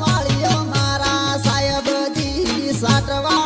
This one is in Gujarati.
વાળીઓ મારા સાહેબજી સાટવા